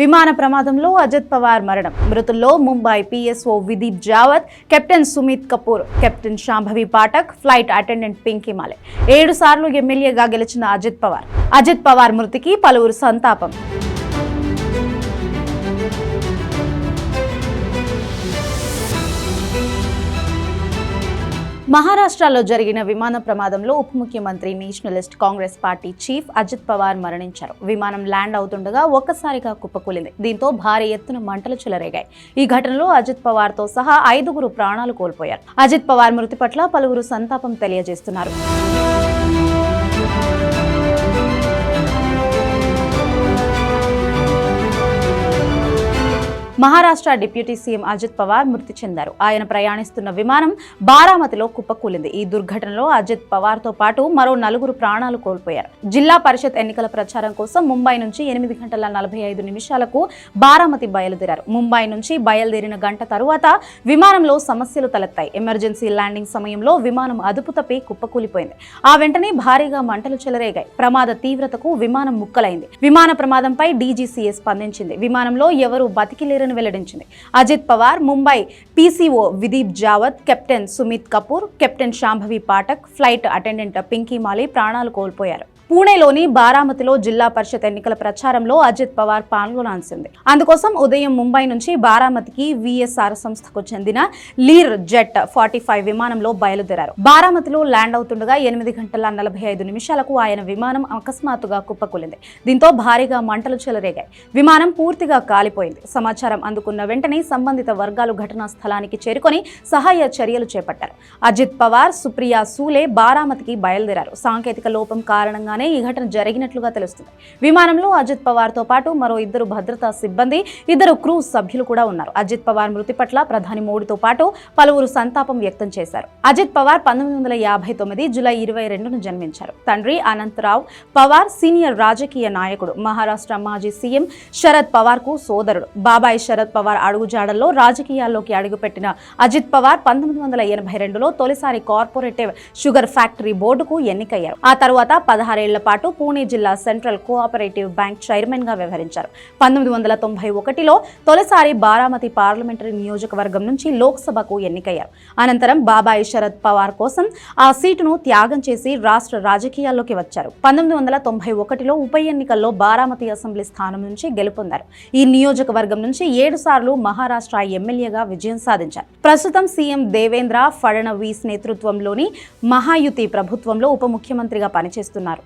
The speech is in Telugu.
విమాన ప్రమాదంలో అజిత్ పవార్ మరణం. మృతుల్లో Mumbai PSO Vidip Jadhav captain Sumit Kapoor captain Shambhavi Pathak flight attendant Pinky Mali ఏడు సార్లు ఎమ్మెల్యేగా గెలిచిన అజిత్ పవార్. అజిత్ పవార్ మృతికి పలువురు సంతాపం. మహారాష్ట్రలో జరిగిన విమాన ప్రమాదంలో ఉప ముఖ్యమంత్రి nationalist congress party chief Ajit Pawar మరణించారు. విమానం ల్యాండ్ అవుతుండగా ఒక్కసారిగా కుప్పకూలింది. దీంతో భారీ ఎత్తున మంటలు చెలరేగాయి. ఈ ఘటనలో అజిత్ పవార్తో సహా ఐదుగురు ప్రాణాలు కోల్పోయారు. అజిత్ పవార్ మృతి పట్ల పలువురు సంతాపం తెలియజేస్తున్నారు. మహారాష్ట్ర డిప్యూటీ సీఎం అజిత్ పవార్ మృతి చెందారు. ఆయన ప్రయాణిస్తున్న విమానం బారామతిలో కుప్పకూలింది. ఈ దుర్ఘటనలో అజిత్ పవార్తో పాటు మరో నలుగురు ప్రాణాలు కోల్పోయారు. జిల్లా పరిషత్ ఎన్నికల ప్రచారం కోసం ముంబై నుంచి ఎనిమిది గంటల నలభై ఐదు నిమిషాలకు బారామతి బయలుదేరారు. ముంబై నుంచి బయలుదేరిన గంట తరువాత విమానంలో సమస్యలు తలెత్తాయి. ఎమర్జెన్సీ ల్యాండింగ్ సమయంలో విమానం అదుపు తప్పి కుప్పకూలిపోయింది. ఆ వెంటనే భారీగా మంటలు చెలరేగాయి. ప్రమాద తీవ్రతకు విమానం ముక్కలైంది. విమాన ప్రమాదంపై డీజీసీఏ స్పందించింది. విమానంలో ఎవరూ బతికి లేరని వెల్లడించింది. Ajit Pawar Mumbai PCO Vidip Jadhav captain Sumit Kapoor captain Shambhavi Pathak flight attendant Pinky Mali ప్రాణాలు కోల్పోయారు. పూణేలోని బారామతిలో జిల్లా పరిషత్ ఎన్నికల ప్రచారంలో అజిత్ పవార్ పాల్గొనాల్సింది. అందుకోసం ఉదయం ముంబై నుంచి బారామతికి విఎస్ఆర్ సంస్థకు చెందిన లీర్ జెట్ ఫార్టీ ఫైవ్ విమానంలో బయలుదేరారు. బారామతిలో ల్యాండ్ అవుతుండగా ఎనిమిది గంటల నలభై ఐదు నిమిషాలకు ఆయన విమానం అకస్మాత్తుగా కుప్పకూలింది. దీంతో భారీగా మంటలు చెలరేగాయి. విమానం పూర్తిగా కాలిపోయింది. సమాచారం అందుకున్న వెంటనే సంబంధిత వర్గాలు ఘటనా స్థలానికి చేరుకొని సహాయ చర్యలు చేపట్టారు. అజిత్ పవార్ సుప్రియా సూలే బారామతికి బయలుదేరారు. సాంకేతిక లోపం కారణంగా కారణంగానే ఈ ఘటన జరిగినట్లుగా తెలుస్తుంది. విమానంలో అజిత్ పవార్తో పాటు మరో ఇద్దరు భద్రతా సిబ్బంది ఇద్దరు క్రూ సభ్యులు కూడా ఉన్నారు. అజిత్ పవార్ మృతి పట్ల ప్రధాని మోడీతో పాటు పలువురు సంతాపం వ్యక్తం చేశారు. అజిత్ పవార్ పంతొమ్మిది వందల యాభై తొమ్మిది జూలై ఇరవై రెండును జన్మించారు. తండ్రి అనంతరావు పవార్ సీనియర్ రాజకీయ నాయకుడు. మహారాష్ట్ర మాజీ సీఎం శరద్ పవార్కు సోదరుడు. బాబాయ్ శరద్ పవార్ అడుగుజాడల్లో రాజకీయాల్లోకి అడుగుపెట్టిన అజిత్ పవార్ పంతొమ్మిది వందల ఎనభై రెండులో తొలిసారి కార్పొరేటివ్ షుగర్ ఫ్యాక్టరీ బోర్డుకు ఎన్నికయ్యారు. ఆ తర్వాత ఏళ్ళ పాటు పూణే జిల్లా సెంట్రల్ కోఆపరేటివ్ బ్యాంక్ చైర్మన్గా వ్యవహరించారు. పంతొమ్మిది వందల తొంభై ఒకటిలో తొలిసారి బారామతి పార్లమెంటరీ నియోజకవర్గం నుంచి లోక్సభకు ఎన్నికయ్యారు. అనంతరం బాబాయి శరద్ పవార్ కోసం ఆ సీటును త్యాగం చేసి రాష్ట్ర రాజకీయాల్లోకి వచ్చారు. పంతొమ్మిది వందల తొంభై ఒకటిలో ఉప ఎన్నికల్లో బారామతి అసెంబ్లీ స్థానం నుంచి గెలుపొందారు. ఈ నియోజకవర్గం నుంచి ఏడు సార్లు మహారాష్ట్ర ఎమ్మెల్యేగా విజయం సాధించారు. ప్రస్తుతం సీఎం దేవేంద్ర ఫడణవీస్ నేతృత్వంలోని మహాయుతి ప్రభుత్వంలో ఉప ముఖ్యమంత్రిగా పనిచేస్తున్నారు.